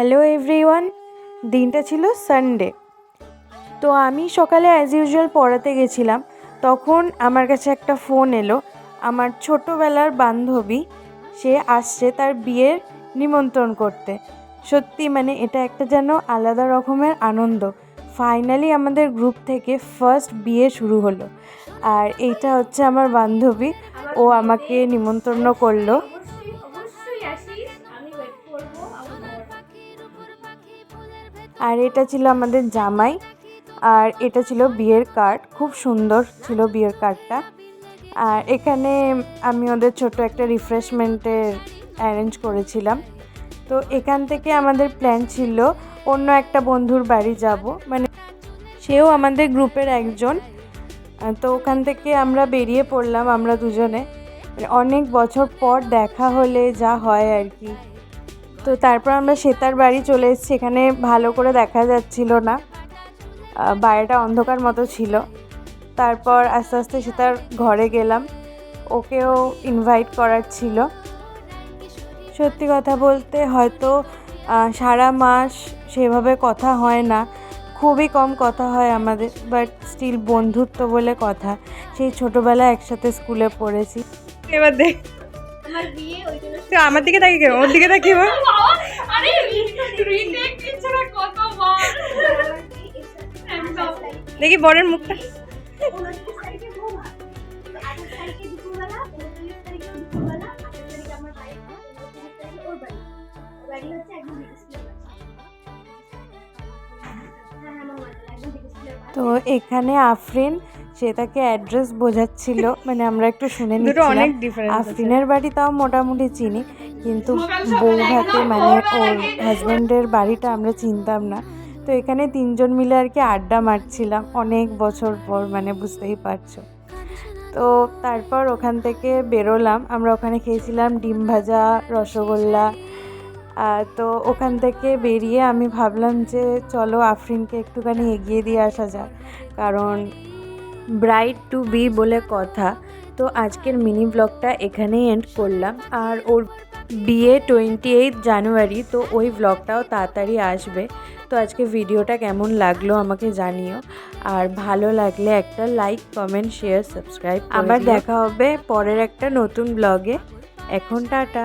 Hello everyone দিনটা ছিল Sunday তো আমি সকালে অ্যাজ ইউজুয়াল পড়াতে গেছিলাম। তখন আমার কাছে একটা ফোন এলো। আমার ছোটোবেলার বান্ধবী, সে আসছে তার বিয়ের নিমন্ত্রণ করতে। সত্যি মানে এটা একটা যেন আলাদা রকমের আনন্দ। ফাইনালি আমাদের গ্রুপ থেকে ফার্স্ট বিয়ে শুরু হলো। আর এইটা হচ্ছে আমার বান্ধবী। ও আমাকে নিমন্ত্রণ করল। আর এটা ছিল আমাদের জামাই, আর এটা ছিল বিয়ের কার্ড। খুব সুন্দর ছিল বিয়ের কার্ডটা। আর এখানে আমি ওদের ছোট একটা রিফ্রেশমেন্টের অ্যারেঞ্জ করেছিলাম। তো এখান থেকে আমাদের প্ল্যান ছিল, অন্য একটা বন্ধুর বাড়ি যাব। মানে সেও আমাদের গ্রুপের একজন। তো ওখান থেকে আমরা বেরিয়ে পড়লাম আমরা দুজনে। মানে অনেক বছর পর দেখা হলে যা হয় আর কি। তো তারপর আমরা শ্বেতার বাড়ি চলে এসেছি, এখানে ভালো করে দেখা যাচ্ছিল না। বাইরেটা অন্ধকার মতো ছিল। তারপর আস্তে আস্তে শ্বেতার ঘরে গেলাম। ওকেও ইনভাইট করার ছিল। সত্যি কথা বলতে হয়তো সারা মাস সেভাবে কথা হয় না। খুবই কম কথা হয় আমাদের বাট স্টিল বন্ধুত্ব বলে কথা। সেই ছোটোবেলায় একসাথে স্কুলে পড়েছি। এবার দেখ। আমার বিয়ে ওই জন্য আমার দিকে তাকিয়ে কেন? ওর দিকে তাকিয়ে বল। আরে রিটেক দিচ্ছে না কতবার দেখি বরের মুখটা। হ্যাঁ হ্যাঁ তো এখানে আফরিন সে তাকে অ্যাড্রেস বোঝাচ্ছিল মানে আমরা একটু শুনে অনেক আফরিনের বাড়ি তাও মোটামুটি চিনি কিন্তু বৌভাতে মানে ওর হাজব্যান্ডের বাড়িটা আমরা চিনতাম না। তো এখানে তিনজন মিলে আর কি আড্ডা মারছিলাম অনেক বছর পর মানে বুঝতেই পারছ। তো তারপর ওখান থেকে বেরোলাম আমরা ওখানে খেয়েছিলাম ডিম ভাজা রসগোল্লা। তো ওখান থেকে বেরিয়ে আমি ভাবলাম যে চলো আফরিনকে একটুখানি এগিয়ে দিয়ে আসা যাক কারণ ব্রাইড টু বি বলে কথা। তো আজকের মিনি ব্লগটা এখানেই এন্ড করলাম। আর ওর বিয়ে টোয়েন্টি এইট জানুয়ারি তো ওই ব্লগটাও তাড়াতাড়ি আসবে। তো আজকে ভিডিওটা কেমন লাগল আমাকে জানিও। আর ভালো লাগলে একটা লাইক কমেন্ট শেয়ার সাবস্ক্রাইব আবার দেখা হবে পরের একটা নতুন ব্লগে। এখন টাটা।